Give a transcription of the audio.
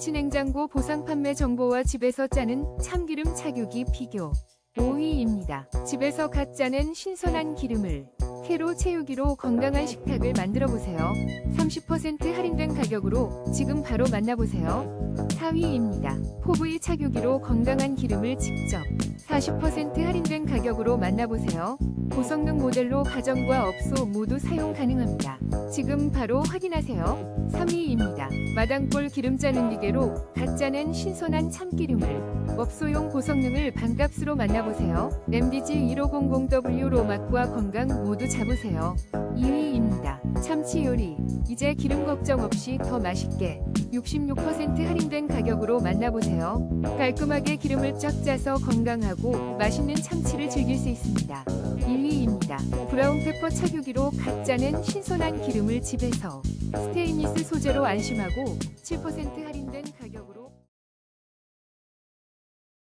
김치냉장고 보상 판매 정보와 집에서 짜는 참기름 착유기 비교 5위입니다. 집에서 갓 짜는 신선한 기름을 캐로 채우기로 건강한 식탁을 만들어 보세요. 30% 할인된 가격으로 지금 바로 만나보세요. 4위입니다. 포브이 착유기로 건강한 기름을 직접 40% 할인된 가격으로 만나보세요. 고성능 모델로 가정과 업소 모두 사용 가능합니다. 지금 바로 확인하세요. 3위입니다. 마당볼 기름 짜는 기계로 갓 짜는 신선한 참기름을 업소용 고성능을 반값으로 만나보세요. MDG 1500W로 맛과 건강 모두 잡으세요. 2위입니다. 참치 요리. 이제 기름 걱정 없이 더 맛있게 66% 할인된 가격으로 만나보세요. 깔끔하게 기름을 쫙 짜서 건강하고 맛있는 참치를 즐길 수 있습니다. 1위입니다. 브라운 페퍼 착유기로 갓 짜는 신선한 기름을 집에서 스테인리스 소재로 안심하고 7% 할인된 가격으로